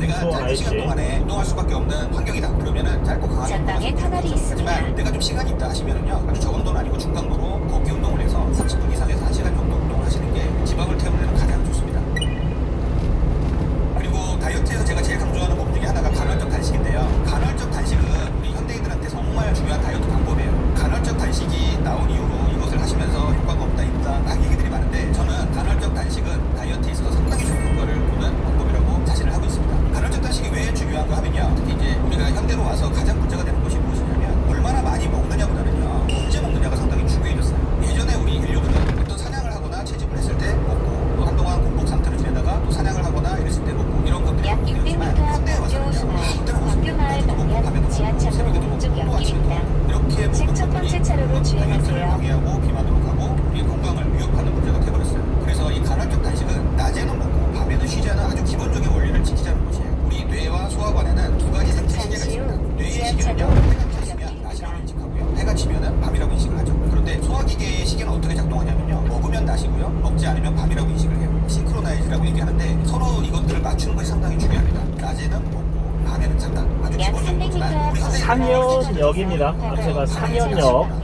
내가 짧은 시간. 동안에 운동할 수밖에 없는 환경이다. 그러면은 짧고 강하게 전방에 터널이. 있습니다. 하지만 내가 좀 시간이 있다 하시면은요. 아주 저강도는 아니고 중강 지하철로 새벽에도 먹고 아침에도 이렇게 먹는 책첫 번째 것들이. 다이어트를 방해하고 비만으로 가고 우리 건강을 위협하는 문제가 돼버렸어요. 그래서 이 간헐적 단식은 낮에는 먹고 밤에는 쉬지 않은 아주 기본적인 원리를 지키자는 것이에요. 우리 뇌와 소화관에는 두 가지 생체 시계가 있습니다. 뇌의 시계는요 해가 켜지면 낮이라고 인식하고요. 해가 지면은 밤이라고 인식을 하죠. 그런데 소화기계의 시계는 어떻게 작동하냐면요. 먹으면 낮이고요. 먹지 않으면 밤이라고 인식을 해요. 싱크로나이즈라고 얘기하는데 서로 이것들을 맞추는 것이 상당히 중요합니다. 낮에는 먹고 밤에는 잔다. 상현 역입니다. 앞에가 상현역.